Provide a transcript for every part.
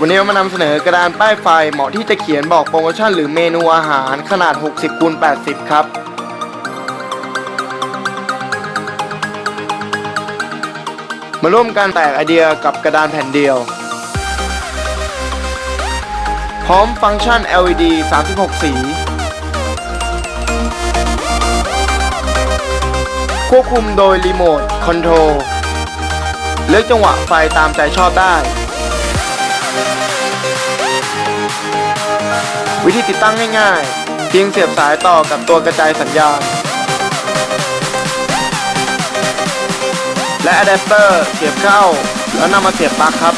วันนี้เรามานำเสนอกระดานป้ายไฟเหมาะที่จะเขียนบอกโปรโมชั่นหรือเมนูอาหารขนาด 60คูณ80 ครับ มาร่วมกันแตกไอเดียกับกระดานแผ่นเดียว พร้อมฟังก์ชัน LED 36 สีควบคุมโดยรีโมทคอนโทรลเลือกจังหวะไฟตามใจชอบได้ วิธีติดตั้งง่ายๆ เพียงเสียบสายต่อกับตัวกระจายสัญญาณ และอะแดปเตอร์เสียบเข้า แล้วนำมาเสียบปลั๊กครับ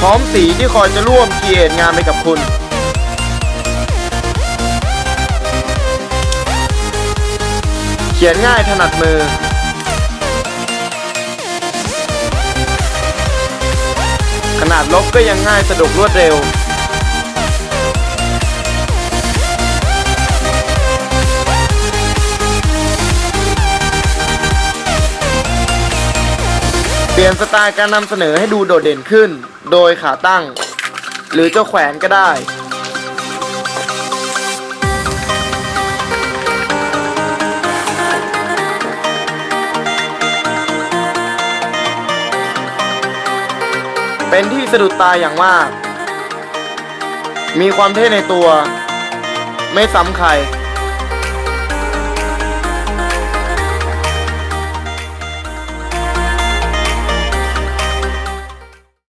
พร้อมสีที่คอยจะร่วมเกียรงานไปกับคุณเขียนง่ายถนัดมือ ขนาดลบก็ยังง่ายสะดวกรวดเร็ว เปลี่ยนสไตล์การนำเสนอให้ดูโดดเด่นขึ้น โดยขาตั้ง หรือจะแขวนก็ได้ เป็นที่สะดุดตาอย่างมาก มีความเท่ในตัว ไม่ซ้ำใคร